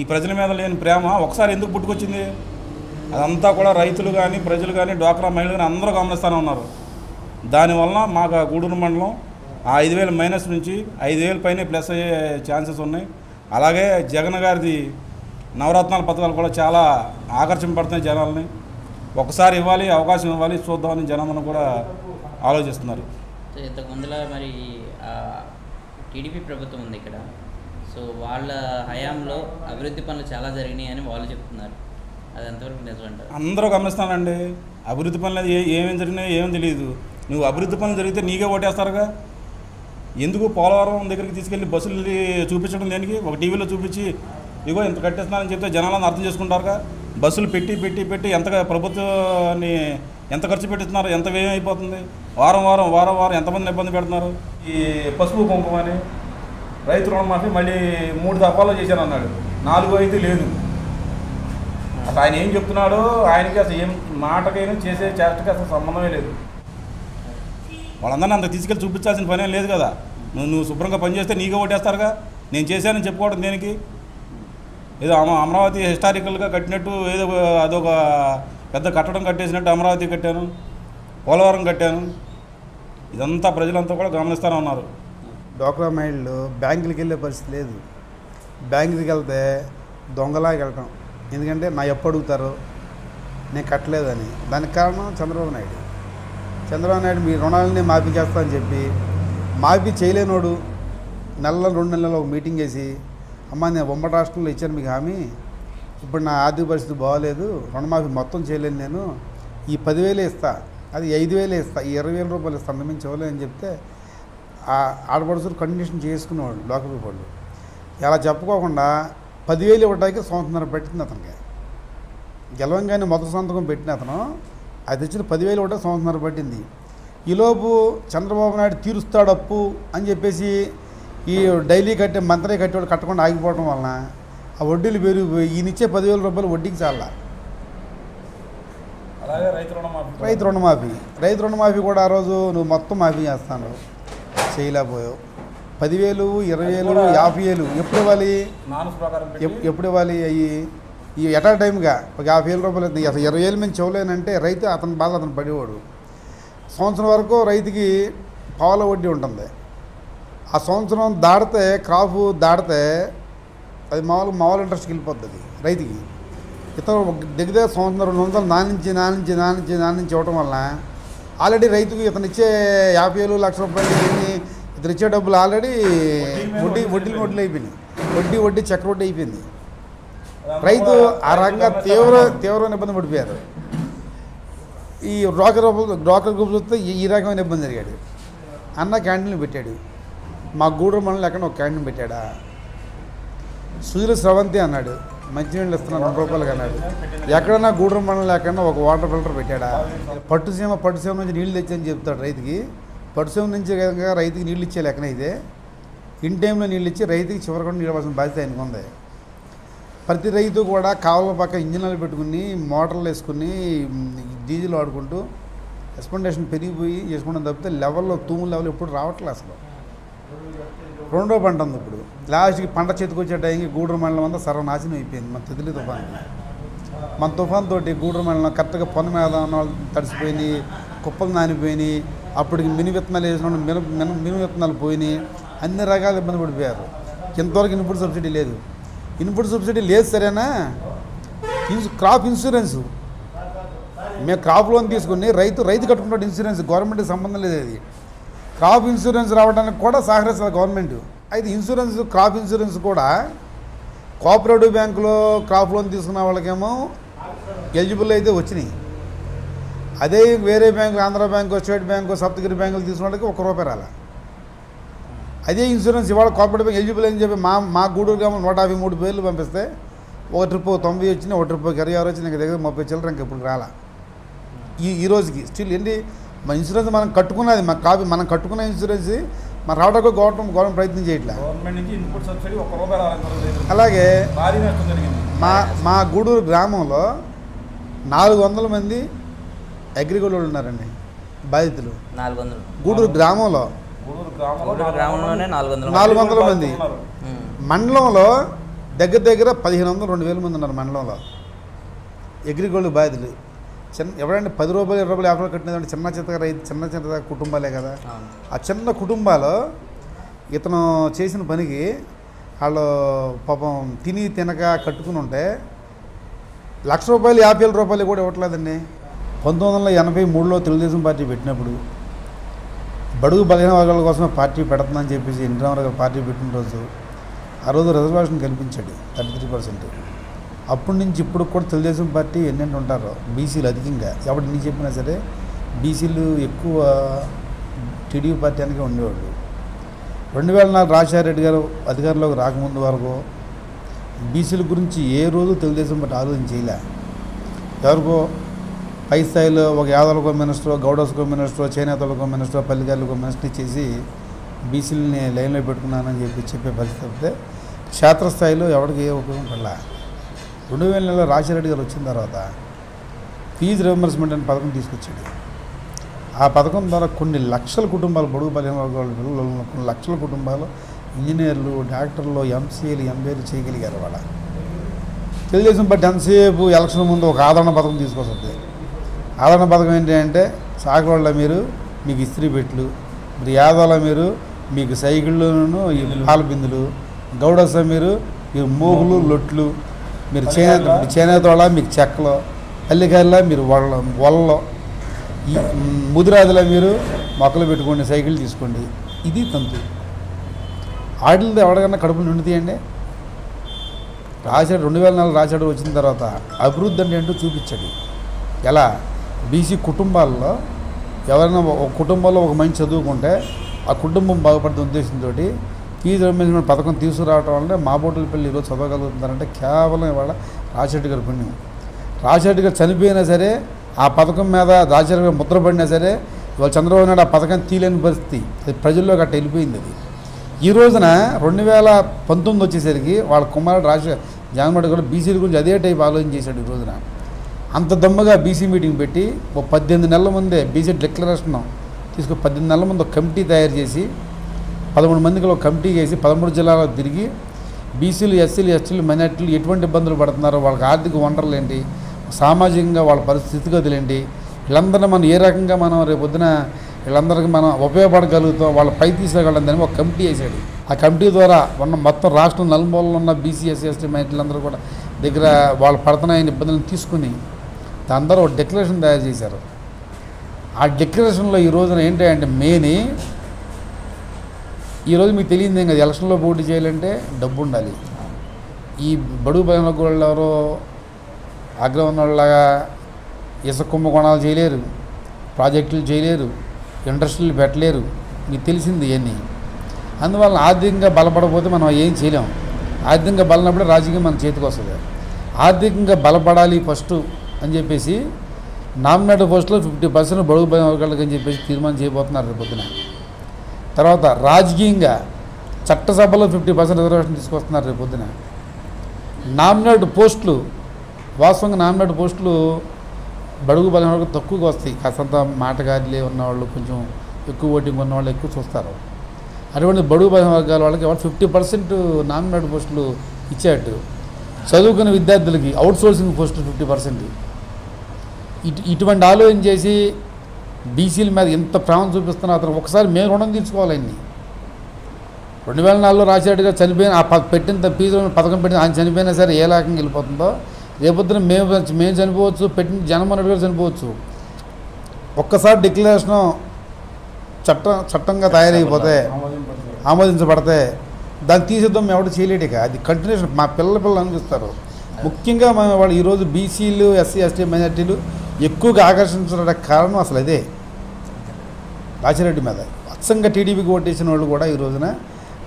ఈ ప్రజల మీద లేని ప్రేమ ఒకసారి ఎందుకు పుట్టుకొచ్చింది? అదంతా కూడా రైతులు కానీ ప్రజలు కానీ డ్వాక్రా మహిళలు కానీ అందరూ గమనిస్తూనే ఉన్నారు. దానివల్ల మాకు ఆ గూడూరు మండలం ఆ ఐదు వేల మైనస్ నుంచి ఐదు వేల పైన ప్లస్ అయ్యే ఛాన్సెస్ ఉన్నాయి. అలాగే జగన్ గారిది నవరత్నాల పథకాలు కూడా చాలా ఆకర్షింపడుతున్నాయి జనాలని. ఒకసారి ఇవ్వాలి అవకాశం ఇవ్వాలి చూద్దామని జనం కూడా ఆలోచిస్తున్నారు. సో మరి టీడీపీ ప్రభుత్వం ఉంది ఇక్కడ. సో వాళ్ళ హయాంలో అభివృద్ధి పనులు చాలా జరిగినాయి అని వాళ్ళు చెప్తున్నారు. అది ఎంతవరకు నిజమంటారు అందరూ గమనిస్తానండి అభివృద్ధి పనులు ఏ ఏమేమి జరిగినాయో ఏమీ తెలియదు నువ్వు అభివృద్ధి పనులు జరిగితే నీకే ఓటేస్తారుగా? ఎందుకు పోలవరం దగ్గరికి తీసుకెళ్ళి బస్సులు చూపించడం దేనికి? ఒక టీవీలో చూపించి ఇగో ఇంత కట్టేస్తున్నానని చెప్తే జనాలను అర్థం చేసుకుంటారుగా? బస్సులు పెట్టి పెట్టి పెట్టి ఎంతగా ప్రభుత్వాన్ని ఎంత ఖర్చు పెట్టిస్తున్నారు? ఎంత వ్యయం అయిపోతుంది? వారం వారం వారం వారం ఎంతమందిని ఇబ్బంది పెడుతున్నారు? ఈ పసుపు కుంకుమ అని రైతు రుణమాఫీ మళ్ళీ మూడు దఫాలో చేశాను అన్నాడు. నాలుగు అయితే లేదు. అసలు ఆయన ఏం చెప్తున్నాడో ఆయనకి అసలు ఏం మాటకైనా చేసే చేష్టకి అసలు సంబంధమే లేదు. వాళ్ళందరినీ అంత తీసుకెళ్ళి చూపించాల్సిన పని లేదు కదా. నువ్వు నువ్వు శుభ్రంగా పనిచేస్తే నీకే ఓటేస్తారుగా? నేను చేశానని చెప్పుకోవడం దేనికి? ఏదో అమ అమరావతి హిస్టారికల్గా కట్టినట్టు ఏదో అదొక పెద్ద కట్టడం కట్టేసినట్టు అమరావతి కట్టాను. పోలవరం కట్టాను. ఇదంతా ప్రజలంతా కూడా గమనిస్తూనే ఉన్నారు. డోక్రా మహిళలు బ్యాంకులకి వెళ్ళే పరిస్థితి లేదు. బ్యాంకులకి వెళ్తే దొంగలాగా వెళ్ళటం ఎందుకంటే నా ఎప్పుడు అడుగుతారు? నేను కట్టలేదని. దానికి కారణం చంద్రబాబు నాయుడు. చంద్రబాబు నాయుడు మీ రుణాలని మాఫీ చేస్తా అని చెప్పి మాఫీ చేయలేనోడు నెల రెండు నెలలు ఒక మీటింగ్ వేసి అమ్మ నేను బొమ్మ రాష్ట్రంలో ఇచ్చాను మీకు హామీ. ఇప్పుడు నా ఆర్థిక పరిస్థితి బాగోలేదు. రుణమాఫీ మొత్తం చేయలేను నేను. ఈ పదివేలు ఇస్తా. అది ఐదు వేలే ఇస్తా. ఈ ఇరవై వేల రూపాయలు ఇస్తా. మేము ఇవ్వలేదు చెప్తే ఆడపడుచులు కండిషన్ చేసుకునేవాళ్ళు లోకల్ వాళ్ళు. ఇలా చెప్పుకోకుండా పదివేలు ఇవ్వడానికి సంవత్సరం పెట్టింది అతనికి. గెలవంగానే మొదటి సంతకం పెట్టిన అతను అది తెచ్చిన పదివేలు ఇవ్వడానికి సంవత్సరం పట్టింది. ఈలోపు చంద్రబాబు నాయుడు తీరుస్తాడు అప్పు అని చెప్పేసి ఈ డైలీ కట్టే మంత్రి కట్టేవాడు కట్టకుండా ఆగిపోవడం వలన ఆ వడ్డీలు పెరిగిపోయి ఈయనిచ్చే పదివేల రూపాయలు వడ్డీకి చాలా అలాగే రైతు రుణమాఫీ రైతు రుణమాఫీ. రైతు రుణమాఫీ కూడా ఆ రోజు నువ్వు మొత్తం మాఫీ చేస్తాను. చేయలేకపోయావు. పదివేలు ఇరవై వేలు యాభై వేలు ఎప్పుడు ఇవ్వాలి? ఎప్పుడు ఇవ్వాలి అయ్యి? ఈ ఎటా టైంగా ఒక యాభై వేల రూపాయలు. అసలు ఇరవై వేలు మేము చెవలేనంటే రైతు అతని బాధ అతను పడేవాడు. సంవత్సరం వరకు రైతుకి పావుల వడ్డీ ఉంటుంది. ఆ సంవత్సరం దాడితే క్రాపు దాడితే అది మామూలు మామూలు ఇంట్రెస్ట్కి వెళ్ళిపోతుంది రైతుకి. ఇతను దగ్గర సంవత్సరం రెండు వందలు నానించి నానించి నానించి నానించి ఇవ్వటం వల్ల ఆల్రెడీ రైతుకు ఇతను ఇచ్చే యాభై వేలు లక్ష రూపాయలు ఇతను ఇచ్చే డబ్బులు ఆల్రెడీ వడ్డీ వడ్డీలు వడ్డీలు అయిపోయినాయి. వడ్డీ వడ్డీ చక్ర వడ్డీ అయిపోయింది. రైతు ఆ రకంగా తీవ్ర తీవ్రమైన ఇబ్బంది పడిపోయారు. ఈ బ్రోకర్ బ్రోకర్ గ్రూప్ చూస్తే ఈ- రకమైన ఇబ్బంది జరిగాడు. అన్న క్యాంటీన్లు పెట్టాడు. మా గూడూరు మండలం ఎక్కడ ఒక క్యాంటీన్ పెట్టాడా? సూర్య స్రవంతి అన్నాడు. మంచినీళ్ళు ఇస్తున్నాను రెండు రూపాయలు అన్నాడు ఎక్కడన్నా గూడూరు మండలం లేకుండా ఒక వాటర్ ఫిల్టర్ పెట్టాడా? పట్టుసీమ పట్టుసీమ నుంచి నీళ్ళు తెచ్చని చెప్తాడు రైతుకి. పట్టుసీమ నుంచి కనుక రైతుకి నీళ్ళు ఇచ్చే లెక్కన ఇదే. ఇన్ టైంలో నీళ్ళు ఇచ్చి రైతుకి చివరికి నీళ్ళవలసిన బాధ్యత ఆయనకు ఉంది. ప్రతి రైతు కూడా కావల పక్క ఇంజనీర్లు పెట్టుకుని మోటార్లు వేసుకుని డీజిల్ వాడుకుంటూ ఎక్స్పెండేషన్ పెరిగిపోయి చేసుకుంటాం తప్పితే లెవెల్లో తూము లెవెల్ ఎప్పుడు రావట్లేదు అసలు. రెండో పంట ఉంది ఇప్పుడు. లాస్ట్కి పంట చేతికి వచ్చే టైంకి గూడూరు మండలం అంతా సర్వనాశనం అయిపోయింది. మన తిదిలి తుఫాన్. మన తుఫాన్ తోటి గూడూరు మండలం కరెక్ట్గా పొన్న మీద వాళ్ళు తడిసిపోయినాయి కుప్పలు నానిపోయినాయి అప్పటికి మిని విత్తనాలు వేసిన మిన మిన మిని విత్తనాలు పోయినాయి. అన్ని రకాల ఇబ్బంది పడిపోయారు. ఇంతవరకు ఇన్పుట్ సబ్సిడీ లేదు. ఇన్పుట్ సబ్సిడీ లేదు సరేనా? ఇన్సు క్రాప్ ఇన్సూరెన్సు. మేము క్రాప్ లోన్ తీసుకుని రైతు రైతు కట్టుకుంటాడు ఇన్సూరెన్స్. గవర్నమెంట్కి సంబంధం లేదు అది. క్రాప్ ఇన్సూరెన్స్ రావడానికి కూడా సహకరిస్తుంది గవర్నమెంట్. అయితే ఇన్సూరెన్స్ క్రాప్ ఇన్సూరెన్స్ కూడా కోఆపరేటివ్ బ్యాంకులో క్రాప్ లోన్ తీసుకున్న వాళ్ళకేమో ఎలిజిబుల్ అయితే వచ్చినాయి. అదే వేరే bank Andhra bank state bank Saptagiri బ్యాంకులు తీసుకున్న వాళ్ళకి ఒక రూపాయి రాల. అదే ఇన్సూరెన్స్ ఇవాళ కోఆపరేటివ్ బ్యాంక్ ఎలిజిబుల్ అని చెప్పి మా మా గూడూరు గ్రామం నూట యాభై మూడు పేర్లు పంపిస్తే ఒక ట్రిప్ తొంభై వచ్చినాయి ఒక ట్రిప్ ఇరవై ఆరు వచ్చినాయి ఇంకా దగ్గర ముప్పై చిల్లర ఇంకా ఇప్పుడు రాలా. ఈ ఈ రోజుకి స్టిల్ ఏంటి మన ఇన్సూరెన్స్ మనం కట్టుకున్నది మన కాపీ మనం కట్టుకున్న ఇన్సూరెన్స్ మన రావడానికి గవర్నమెంట్ గవర్నమెంట్ ప్రయత్నం చేయట్లే. అలాగే మా మా గూడూరు గ్రామంలో నాలుగు వందల మంది అగ్రికల్చర్ ఉన్నారండి బాధితులు. నాలుగు వందలు గూడూరు గ్రామంలో నాలుగు వందల మంది. మండలంలో దగ్గర దగ్గర పదిహేను వందలు రెండు వేల మంది ఉన్నారు మండలంలో. అగ్రిగోల్డ్ బాధితులు. చిన్న ఎవరంటే పది రూపాయలు ఇరవై రూపాయలు యాభై రూపాయలు కట్టినదంటే చిన్న చిన్న రైతు చిన్న చిన్న కుటుంబాలే కదా. ఆ చిన్న కుటుంబాలు ఇతను చేసిన పనికి వాళ్ళు పాపం తిని తినక కట్టుకుని ఉంటే లక్ష రూపాయలు యాభై వేల రూపాయలు కూడా ఇవ్వట్లేదండి. పంతొమ్మిది వందల ఎనభై మూడులో తెలుగుదేశం పార్టీ పెట్టినప్పుడు బడుగు బలహీన వర్గాల కోసమే పార్టీ పెడుతుందని చెప్పేసి ఎన్టీ రామారావు గారు పార్టీ పెట్టిన రోజు ఆ రోజు రిజర్వేషన్ కల్పించాడు థర్టీ త్రీ పర్సెంట్. అప్పటి నుంచి ఇప్పుడు కూడా తెలుగుదేశం పార్టీ ఎన్నెంటి ఉంటారు. బీసీలు అధికంగా. ఎవడు నీ చెప్పినా సరే బీసీలు ఎక్కువ టీడీపీ పార్టీ అనకే ఉండేవాళ్ళు. రెండు వేల నాలుగు రాజశేఖరరెడ్డి గారు అధికారంలోకి రాకముందు వరకు బీసీల గురించి ఏ రోజు తెలుగుదేశం పార్టీ ఆలోచన చేయలే. ఎవరికో పై స్థాయిలో ఒక యాదవులకు మినిస్టర్ గౌడస్కో మినిస్టర్ చేనేతలకో మినిస్టర్ పల్లిగారులకు మినిస్టర్ చేసి బీసీలని లైన్లో పెట్టుకున్నానని చెప్పి చెప్పే పరిస్థితి క్షేత్రస్థాయిలో ఎవరికి ఏ ఉపయోగం పడలే. రెండు వేల నెలలో రాజశేఖరెడ్డి గారు వచ్చిన తర్వాత ఫీజు రియంబర్స్మెంట్ అనే పథకం తీసుకొచ్చాడు. ఆ పథకం ద్వారా కొన్ని లక్షల కుటుంబాలు బడుగు బలహీన వర్గాల పిల్లలు కొన్ని లక్షల కుటుంబాలు ఇంజనీర్లు డాక్టర్లు ఎంసీఏలు ఎంబీఏలు చేయగలిగారు వాళ్ళ తెలుగుదేశం పార్టీ ఎంతసేపు ఎలక్షన్ ముందు ఒక ఆదరణ పథకం తీసుకొస్తుంది. ఆదరణ పథకం ఏంటి అంటే సాగవాళ్ళ మీరు మీకు ఇస్త్రీ పెట్లు మీరు యాదవల మీరు మీకు సైకిళ్ళను ఈ పాల బిందులు గౌడస మీరు మీరు మోగులు లొట్లు మీరు చేనేత చేనేత వాళ్ళ మీకు చెక్కలు పల్లికాయల మీరు వల్ల వలలో ఈ మీరు మొక్కలు పెట్టుకోండి సైకిల్ తీసుకోండి. ఇది తంతు. ఆటలతో ఎవరికన్నా కడుపు నిండుతాయండి రాశాడు రెండు వేల నాలుగు రాశాడు వచ్చిన తర్వాత అభివృద్ధి అంటే ఏంటో చూపించాడు. ఎలా? బీసీ కుటుంబాల్లో ఎవరైనా ఒక కుటుంబంలో ఒక మంచి చదువుకుంటే ఆ కుటుంబం బాగుపడుతున్న ఉద్దేశంతో ఫీజు మేనేజ్మెంట్ పథకం తీసుకురావడం వల్ల మా బోటల పిల్లలు ఈరోజు చదవగలుగుతున్నారంటే కేవలం ఇవాళ రాజశెట్టి గారి పుణ్యం. రాజశెట్టి గారు చనిపోయినా సరే ఆ పథకం మీద రాజశేఖర్ గారు ముద్రపడినా సరే ఇవాళ చంద్రబాబు నాయుడు ఆ పథకం తీయలేని పరిస్థితి. అది ప్రజల్లోకి గట్ట వెళ్ళిపోయింది అది. ఈ రోజున రెండు వేల పంతొమ్మిది వచ్చేసరికి వాళ్ళ కుమారుడు రాజ జగన్మోహన్ కూడా బీసీల గురించి అదే టైప్ ఆలోచన చేశాడు ఈ రోజున. అంత దమ్ముగా బీసీ మీటింగ్ పెట్టి ఓ పద్దెనిమిది నెలల ముందే బీసీ డిక్లరేషన్ తీసుకు పద్దెనిమిది నెలల ముందు కమిటీ తయారు చేసి పదమూడు మందికిలో ఒక కమిటీ చేసి పదమూడు జిల్లాలో తిరిగి బీసీలు ఎస్సీలు ఎస్టీలు మైనార్టీలు ఎటువంటి ఇబ్బందులు పడుతున్నారో వాళ్ళకి ఆర్థిక వనరులు ఏంటి సామాజికంగా వాళ్ళ పరిస్థితిగతులు ఏంటి వీళ్ళందరినీ మనం ఏ రకంగా మనం రేపు పొద్దున వీళ్ళందరికీ మనం ఉపయోగపడగలుగుతాం వాళ్ళ పై తీసుకోగలందని ఒక కమిటీ వేసాడు. ఆ కమిటీ ద్వారా ఉన్న మొత్తం రాష్ట్రం నలుమూలలో ఉన్న బీసీ ఎస్సీ ఎస్టీ మైనార్టీలందరూ కూడా దగ్గర వాళ్ళు పడుతున్నాయని ఇబ్బందులను తీసుకుని అందరూ ఒక డిక్లరేషన్ తయారు చేశారు. ఆ డిక్లరేషన్లో ఈ రోజున ఏంటంటే మేని ఈరోజు మీకు తెలియదు కదా ఎలక్షన్లో పోటీ చేయాలంటే డబ్బు ఉండాలి. ఈ బడుగు బలైన గోళ్ళు ఎవరో ఉన్నలాగా ఇసుక కుంభకోణాలు చేయలేరు ప్రాజెక్టులు చేయలేరు ఇండస్ట్రీలు పెట్టలేరు మీకు తెలిసింది ఇవన్నీ. అందువల్ల ఆర్థికంగా బలపడకపోతే మనం ఏం చేయలేం. ఆర్థికంగా బలనప్పుడే రాజకీయం మన చేతికి వస్తుంది. ఆర్థికంగా బలపడాలి ఫస్ట్ అని చెప్పేసి నామినేటెడ్ పోస్టులో ఫిఫ్టీ పర్సెంట్ బడుగు భయం వర్గాలకు అని చెప్పేసి తీర్మానం చేయబోతున్నారు రేపొద్దున పొద్దున. తర్వాత రాజకీయంగా చట్టసభలో ఫిఫ్టీ పర్సెంట్ రిజర్వేషన్ తీసుకొస్తున్నారు రేపు పొద్దున. నామినేట్ పోస్టులు వాస్తవంగా నామినేట్ పోస్టులు బడుగు బలం వరకు తక్కువగా వస్తాయి. కాస్తంత మాటగారిలే ఉన్నవాళ్ళు కొంచెం ఎక్కువ ఓటింగ్ ఉన్నవాళ్ళు ఎక్కువ చూస్తారు. అటువంటి బడుగు బలం వర్గాల వాళ్ళకి వాళ్ళు ఫిఫ్టీ పర్సెంట్ నామినేట్ పోస్టులు ఇచ్చేటట్టు చదువుకున్న విద్యార్థులకి అవుట్ సోర్సింగ్ పోస్టులు ఫిఫ్టీ పర్సెంట్. ఇటు ఇటువంటి ఆలోచన చేసి బీసీల మీద ఎంత ప్రేమ చూపిస్తున్నా అతను ఒకసారి మేము రుణం తీర్చుకోవాలి రెండు వేల నాలుగులో రాజశేఖర్ గారు చనిపోయిన ఆ ప- పెట్టిన ఫీజు పథకం పెట్టిన ఆయన చనిపోయినా సరే ఏ రకంగా వెళ్ళిపోతుందో రేపొద్దున మేము మేము చనిపోవచ్చు పెట్టిన జగన్మోహన్ రెడ్డి గారు చనిపోవచ్చు. ఒక్కసారి డిక్లరేషన్ చట్ట చట్టంగా తయారైపోతే ఆమోదించబడితే దాన్ని తీసేద్దాం ఎవడు చేయలేడు ఇక. అది కంటిన్యూషన్ మా పిల్లల పిల్లలు అనిపిస్తారు. ముఖ్యంగా మనం వాళ్ళు ఈరోజు బీసీలు ఎస్సీ ఎస్టీ మైనార్టీలు ఎక్కువగా ఆకర్షించడానికి కారణం అసలు అదే. రాజారెడ్డి మీద. అచ్చంగా టీడీపీకి ఓటేసిన వాళ్ళు కూడా ఈ రోజున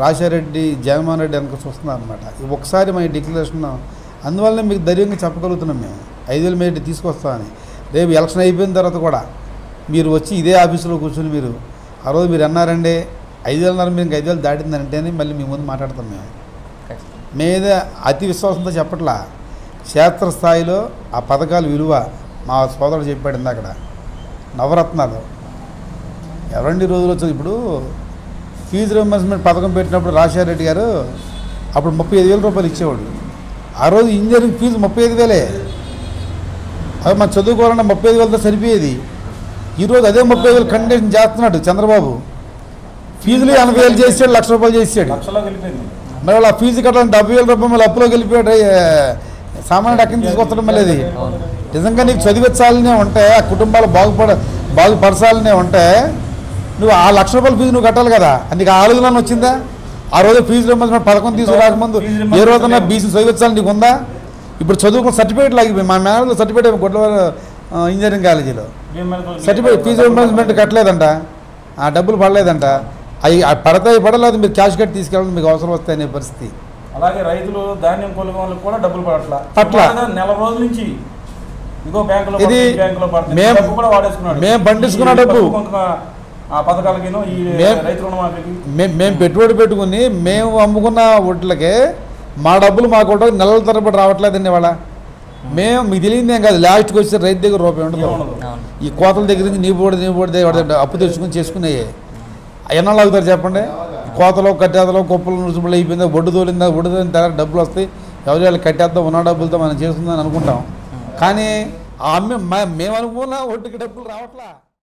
రాజారెడ్డి జగన్మోహన్ రెడ్డి వెనక చూస్తున్నారు అనమాట ఒకసారి మన డిక్లరేషన్ అందువల్లనే మీకు ధైర్యంగా చెప్పగలుగుతున్నాం మేము. ఐదు వేల మేటి తీసుకొస్తామని రేపు ఎలక్షన్ అయిపోయిన తర్వాత కూడా మీరు వచ్చి ఇదే ఆఫీసులో కూర్చొని మీరు ఆ రోజు మీరు అన్నారండి ఐదు వేలన్నర మీరు ఐదు వేలు దాటిందంటేనే మళ్ళీ మీ ముందు మాట్లాడతాం మేము. ఖచ్చితంగా మీద అతి విశ్వాసంతో చెప్పట్లా. క్షేత్రస్థాయిలో ఆ పథకాల విలువ మా సోదరుడు చెప్పాడు ఇందాకడ. నవరత్నాలు. ఎవరండి రోజులు వచ్చేది ఇప్పుడు ఫీజు రియంబర్స్మెంట్ పథకం పెట్టినప్పుడు రాజశేఖర రెడ్డి గారు అప్పుడు ముప్పై ఐదు వేల రూపాయలు ఇచ్చేవాడు ఆ రోజు ఇంజనీరింగ్ ఫీజు ముప్పై ఐదు వేలే. అది మనం చదువుకోవాలంటే ముప్పై ఐదు వేలతో సరిపోయేది. ఈరోజు అదే ముప్పై ఐదు వేలు కండిషన్ చేస్తున్నాడు చంద్రబాబు. ఫీజులు ఎనభై వేలు చేసాడు లక్ష రూపాయలు చేసాడు మరి వాళ్ళ ఫీజు కట్టాలని డెబ్బై వేల రూపాయలు మళ్ళీ అప్పులోకి వెళ్ళిపోయాడు. ఏ, సామాన్యుడు అక్కడిని తీసుకొచ్చడం మళ్ళీ అది. నిజంగా నీకు చదివించాలనే ఉంటే ఆ కుటుంబాలు బాగుపడ బాగుపరచాలనే ఉంటే నువ్వు ఆ లక్ష రూపాయల ఫీజు నువ్వు కట్టాలి కదా. నీకు ఆ ఆలోచన వచ్చిందా? ఆ రోజు ఫీజు రింబర్స్మెంట్ పథకం తీసుకురాకముందు ఏ రింబర్స్మెంట్ రోజున లేదు. బీసీ చదివించాలి నీకు ఉందా? ఇప్పుడు చదువుకున్న సర్టిఫికేట్ లాగిపోయి మా మేనేజర్ సర్టిఫికేట్ గొడ్లవారి ఇంజనీరింగ్ కాలేజీలో. సర్టిఫికేట్ ఫీజు రింబర్స్మెంట్ కట్టలేదంట. ఆ డబ్బులు పడలేదంట. అవి పడతాయి పడలేదు మీరు క్యాష్ కట్టి తీసుకెళ్ళాలి మీకు అవసరం వస్తాయి అనే పరిస్థితి. అలాగే రైతులు ధాన్యం కొనుగోలు వాళ్ళకి కూడా డబ్బులు పడట్ల. పట్ల. నెల రోజుల నుంచి ఇంకో బ్యాంకులో ఇది పడుతుంది, ఈ బ్యాంకులో పడుతుంది. మేం- డబ్బు కూడా వాడేసుకున్నాడు. మేం పండించుకున్న డబ్బు. పథకాలకిను ఈ రైతు రుణమాఫీకి? మేము మేము పెట్టుబడి పెట్టుకుని మేము అమ్ముకున్న ఒడ్లకే మా డబ్బులు మా కూడా నెలల తరబడి రావట్లేదండి ఇవాళ. మేము మీకు తెలియదు ఏం కాదు లాస్ట్కి వచ్చి రైతు దగ్గర రూపాయి ఉండదు. ఈ కోతల దగ్గర నుంచి నీ బోడి నీ దగ్గర అప్పు తెచ్చుకుని చేసుకునేవి ఎన్నాళ్ళు అవుతారు చెప్పండి? కోతలో కట్టేతలో కుప్పలు నుసుబులు అయిపోయిందా? ఒడ్డు తోలిందా? ఒడ్డు తోలిన తర్వాత డబ్బులు వస్తాయి. ఎవరి వాళ్ళు కట్టేద్దాం ఉన్న డబ్బులతో మనం చేసుకుందాం అనుకుంటాం. కానీ ఆ అమ్మే మ- మేము అనుకున్న ఒడ్డుకి డబ్బులు రావట్లా.